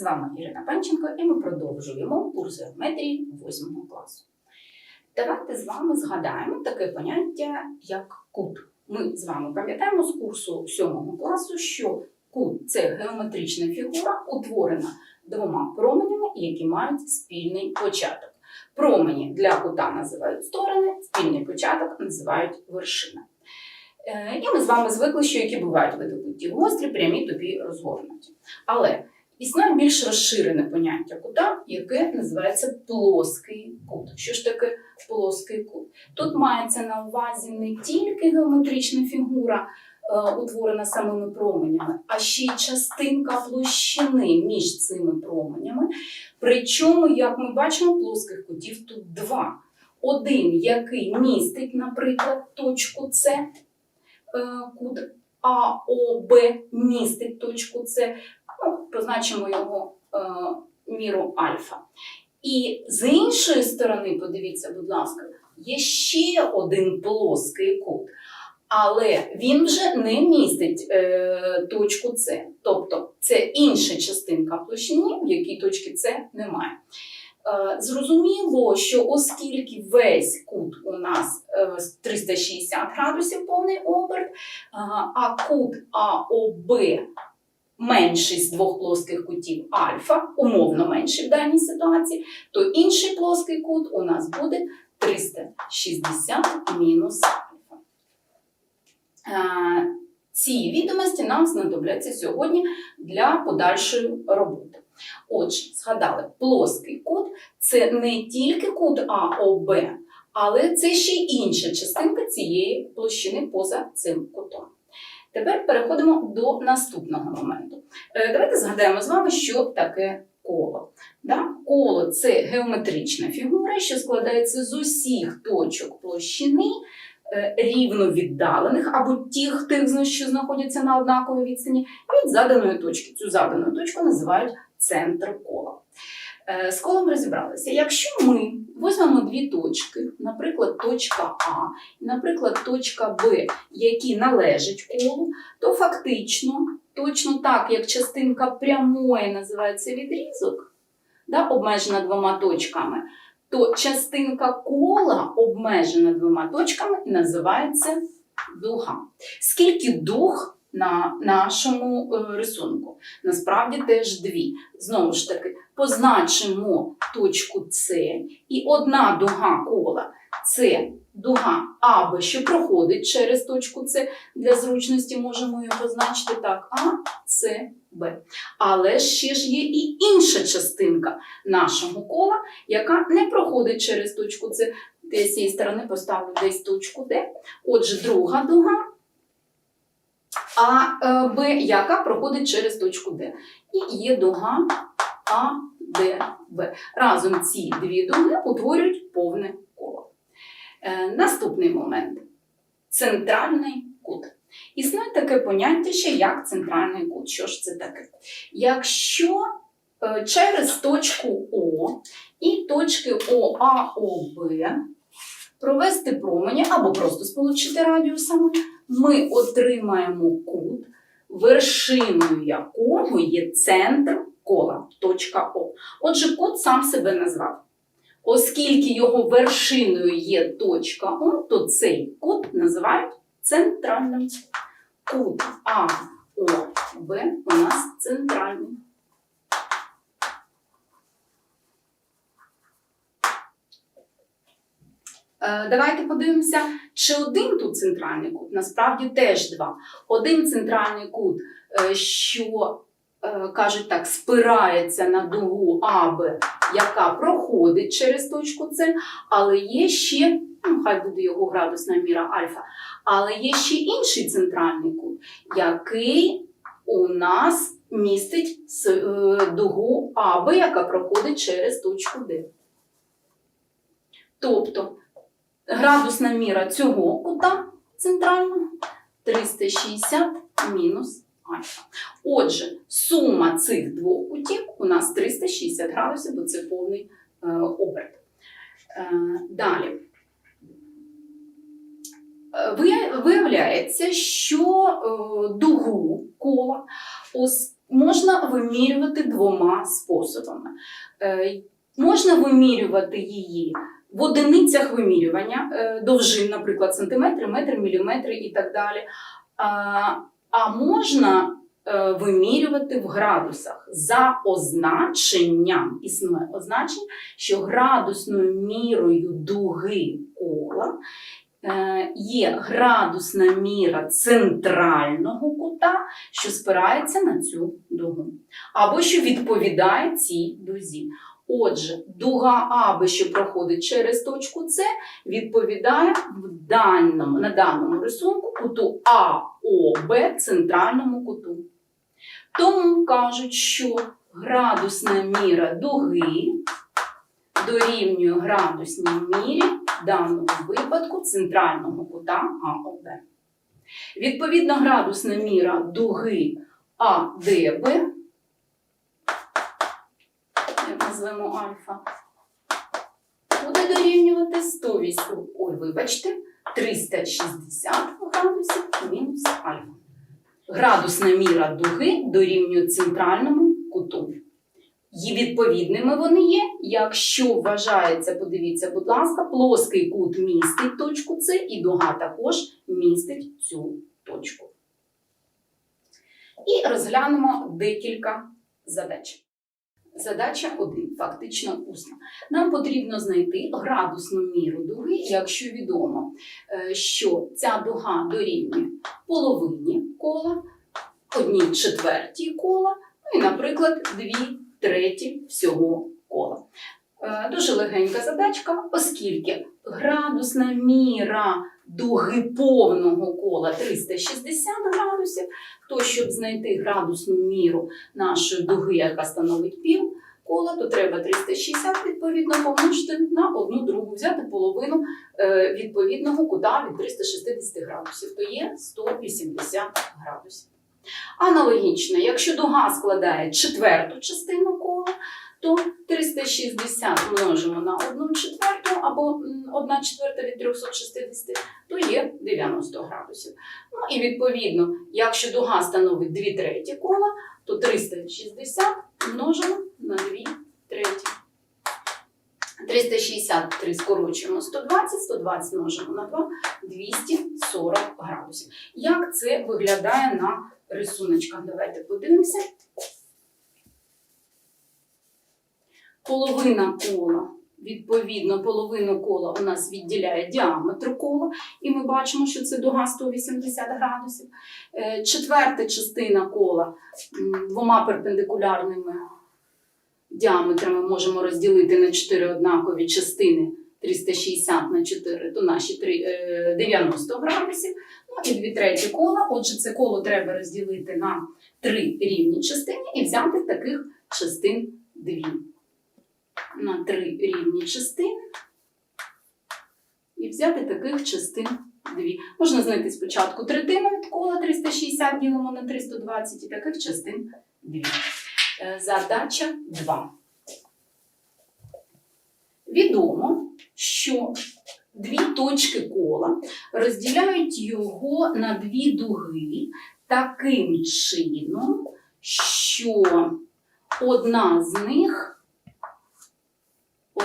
З вами Ірина Панченко, і ми продовжуємо курс геометрії 8 класу. Давайте з вами згадаємо таке поняття, як кут. Ми з вами пам'ятаємо з курсу 7 класу, що кут це геометрична фігура, утворена двома променями, які мають спільний початок. Промені для кута називають сторони, спільний початок називають вершина. Е, І ми з вами звикли, що які бувають види кутів гострі, прямі, тупі, розгорнуті. Але існує більш розширене поняття кута, яке називається плоский кут. Що ж таке плоский кут? Тут мається на увазі не тільки геометрична фігура, е, утворена самими променями, а ще й частинка площини між цими променями. Причому, як ми бачимо, плоских кутів тут два. Один, який містить, наприклад, точку С, е, кут АОБ містить точку С, позначимо його е, міру альфа. І з іншої сторони, подивіться, будь ласка, є ще один плоский кут, але він вже не містить е, точку С. Тобто це інша частинка площини, в якій точки С немає. Е, Зрозуміло, що оскільки весь кут у нас е, 360 градусів повний оберт, а- а кут АОБ менший з двох плоских кутів альфа, умовно менший в даній ситуації, то інший плоский кут у нас буде 360 мінус альфа. Е, Ці відомості нам знадобляться сьогодні для подальшої роботи. Отже, згадали, плоский кут це не тільки кут АОБ, але це ще й інша частинка цієї площини поза цим кутом. Тепер переходимо до наступного моменту. Е, Давайте згадаємо з вами, що таке коло. Коло це геометрична фігура, що складається з усіх точок площини, е, рівно віддалених або тих, тих, що знаходяться на однаковій відстані, від заданої точки. Цю задану точку називають центр кола. Е, З колом розібралися. Якщо ми візьмемо дві точки, наприклад, точка А наприклад, точка Б, які належать колу, то фактично, точно так, як частинка прямої називається відрізок, да, обмежена двома точками, то частинка кола, обмежена двома точками, називається дуга. Скільки дуг на нашому е, рисунку? Насправді теж дві. Знову ж таки, позначимо точку С, і одна дуга кола це дуга АБ, що проходить через точку С. Для зручності можемо її позначити так: А, С, Б. Але ще ж є і інша частинка нашого кола, яка не проходить через точку С. З цієї сторони поставлю десь точку Д. Отже, друга дуга. А е, Б, яка проходить через точку Д. І є дуга А, Д, Б. Разом ці дві дуги утворюють повне коло. Е, наступний момент центральний кут. Існує таке поняття ще як центральний кут. Що ж це таке? Якщо е, через точку О і точки ОА, ОБ провести промені або просто сполучити радіусами, ми отримаємо кут, вершиною якого є центр кола, точка О. Отже, кут сам себе назвав. Оскільки його вершиною є точка О, то цей кут називають центральним. Кут А, О, Б у нас центральний. Давайте подивимося, чи один тут центральний кут. Насправді теж два. Один центральний кут, е, що е, кажуть так, спирається на дугу АБ, яка проходить через точку С, але є ще, ну хай буде його градусна міра альфа, але є ще інший центральний кут, який у нас містить е, дугу АБ, яка проходить через точку Д. Тобто градусна міра цього кута центрального 360 мінус альфа. Отже, сума цих двох кутів у нас 360 градусів, бо це повний е, оберт. Е, далі. Е, Виявляється, що е, дугу кола, можна вимірювати двома способами. Можна вимірювати її в одиницях вимірювання, е, довжин, наприклад, сантиметри, метри, міліметри і так далі. А, а можна е, вимірювати в градусах за означенням. Існує означення, що градусною мірою дуги кола е, є градусна міра центрального кута, що спирається на цю дугу, або що відповідає цій дузі. Отже, дуга АБ, що проходить через точку С, відповідає в даному, на даному рисунку куту АОБ центральному куту. Тому кажуть, що градусна міра дуги дорівнює градусній мірі в даному випадку центрального кута АОБ. Відповідно, градусна міра дуги АДБ як назвемо альфа, буде дорівнювати 108, ой, вибачте, 360 градусів мінус альфа. Градусна міра дуги дорівнює центральному куту. І відповідними вони є, якщо вважається, подивіться, будь ласка, плоский кут містить точку С, і дуга також містить цю точку. І розглянемо декілька задач. Задача 1, фактично усна. Нам потрібно знайти градусну міру дуги, якщо відомо, е, що ця дуга дорівнює половині кола, одній четвертій кола, ну і, наприклад, дві треті всього кола. Е, Дуже легенька задачка, оскільки градусна міра дуги повного кола 360 градусів, то щоб знайти градусну міру нашої дуги, яка становить пів кола, то треба 360 відповідно помножити на одну другу, взяти половину е, відповідного кута від 360 градусів, то є 180 градусів. Аналогічно, якщо дуга складає четверту частину кола, то 360 множимо на 1 четверту або 1 четверта від 360, то є 90 градусів. Ну і відповідно, якщо дуга становить 2 треті кола, то 360 множимо на 2 треті. 363 скорочуємо 120, 120 множимо на 2, 240 градусів. Як це виглядає на рисуночках? Давайте подивимося. Половина кола, відповідно, половину кола у нас відділяє діаметр кола, і ми бачимо, що це дуга 180 градусів. Е, Четверта частина кола двома перпендикулярними діаметрами можемо розділити на 4 однакові частини 360 на 4, то наші три- е, 90 градусів. Ну і дві треті кола. Отже, це коло треба розділити на три рівні частини і взяти таких частин дві. На три рівні частини. І взяти таких частин дві. Можна знайти спочатку третину від кола 360 ділимо на 320 і таких частин дві. Е, Задача 2. Відомо, що дві точки кола розділяють його на дві дуги таким чином, що одна з них,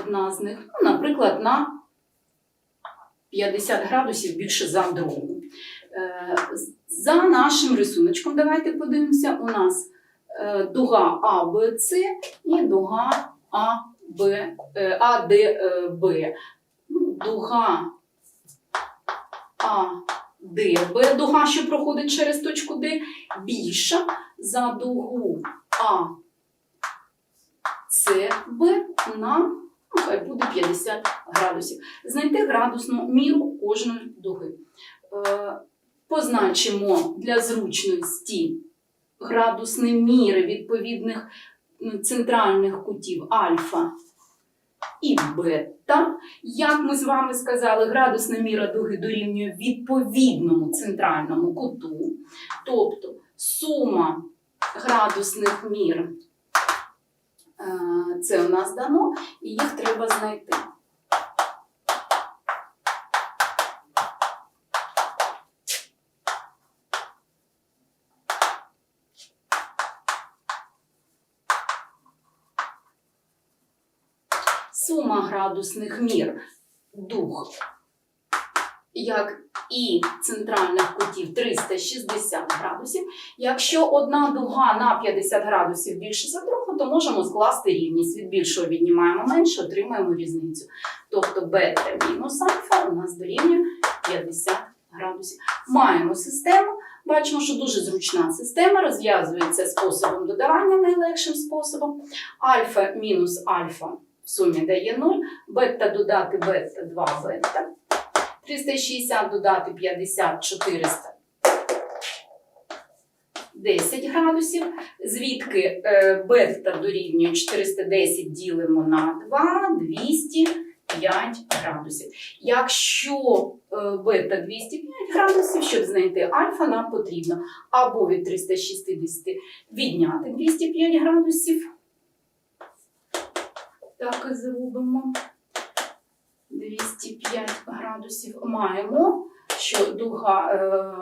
одна з них, ну, наприклад, на 50 градусів більше за другу. Е, За нашим рисуночком, давайте подивимося, у нас е, дуга А, Б, С і дуга А, Б, е, А, Д, е, Б. Ну, Дуга А, Д, Б, дуга, що проходить через точку Д, більша за дугу А, С, Б на, ну, хай буде 50 градусів. Знайти градусну міру кожної дуги. Е, Позначимо для зручності градусні міри відповідних центральних кутів альфа і бета. Як ми з вами сказали, градусна міра дуги дорівнює відповідному центральному куту. Тобто сума градусних мір Е, це у нас дано, і їх треба знайти. Сума градусних мір дух як і центральних кутів 360 градусів. Якщо одна дуга на 50 градусів більше за другу, то можемо скласти рівність. Від більшого віднімаємо менше, отримаємо різницю. Тобто бета мінус альфа у нас дорівнює 50 градусів. Маємо систему. Бачимо, що дуже зручна система, розв'язується способом додавання найлегшим способом. Альфа мінус альфа в сумі дає 0, бета додати бета 2 бета. 360 додати 50 400. 10 градусів, звідки е, бета дорівнює 410 ділимо на 2, 205 градусів. Якщо е, бета 205 градусів, щоб знайти альфа, нам потрібно або від 360 відняти 205 градусів. Так і зробимо. 205 градусів маємо, що дуга е,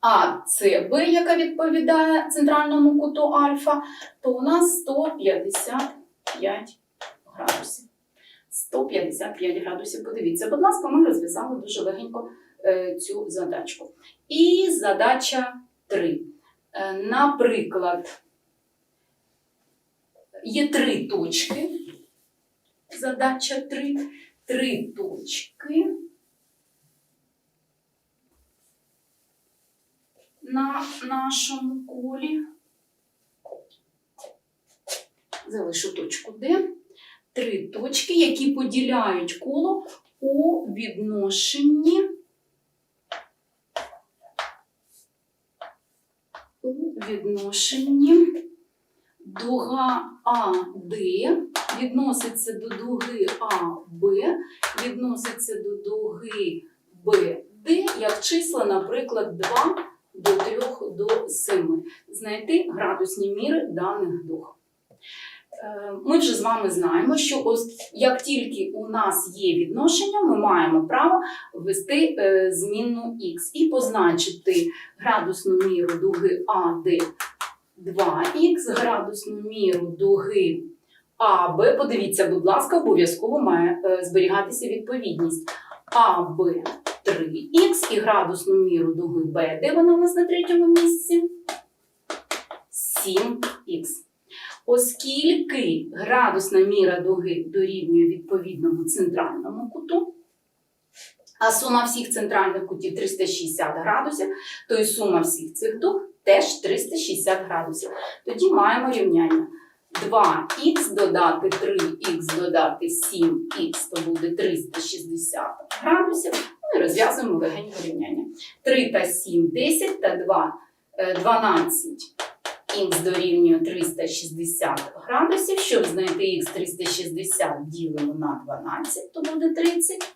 А це Б, яка відповідає центральному куту альфа, то у нас 155 градусів. 155 градусів. Подивіться, будь ласка, ми розв'язали дуже легенько е, цю задачку. І задача 3. Е, наприклад, є три точки. Задача 3. Три точки на нашому колі. Залишу точку Д. Три точки, які поділяють коло у відношенні у відношенні дуга АД відноситься до дуги АБ, відноситься до дуги БД, як числа, наприклад, 2 до 3 до 7. Знайти градусні міри даних дуг. Е, Ми вже з вами знаємо, що ось як тільки у нас є відношення, ми маємо право ввести е, змінну х і позначити градусну міру дуги АД 2х, градусну міру дуги АБ. Подивіться, будь ласка, обов'язково має е, зберігатися відповідність. АБ 3х і градусну міру дуги Б, де вона у нас на третьому місці? 7х. Оскільки градусна міра дуги дорівнює відповідному центральному куту, а сума всіх центральних кутів 360 градусів, то і сума всіх цих дуг теж 360 градусів. Тоді маємо рівняння. 2х додати 3х додати 7х, то буде 360 градусів. Ну і розв'язуємо легеньке рівняння. 3 та 7 10 та 2 е, 12 х дорівнює 360 градусів. Щоб знайти х 360 ділимо на 12, то буде 30.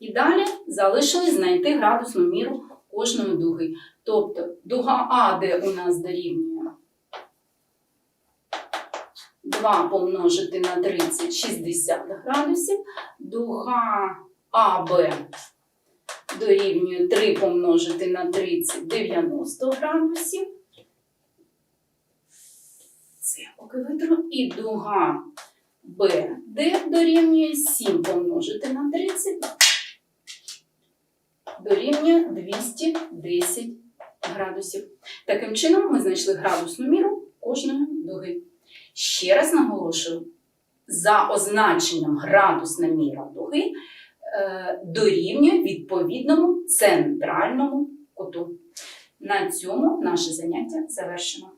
І далі залишилось знайти градусну міру кожної дуги. Тобто дуга А, де у нас дорівнює 2 помножити на 30 60 градусів. Дуга АБ дорівнює 3 помножити на 30 90 градусів. Це поки витру. І дуга БД дорівнює 7 помножити на 30 дорівнює 210 градусів. Таким чином ми знайшли градусну міру кожної дуги. Ще раз наголошую, за означенням градусна міра дуги е, дорівнює відповідному центральному куту. На цьому наше заняття завершено.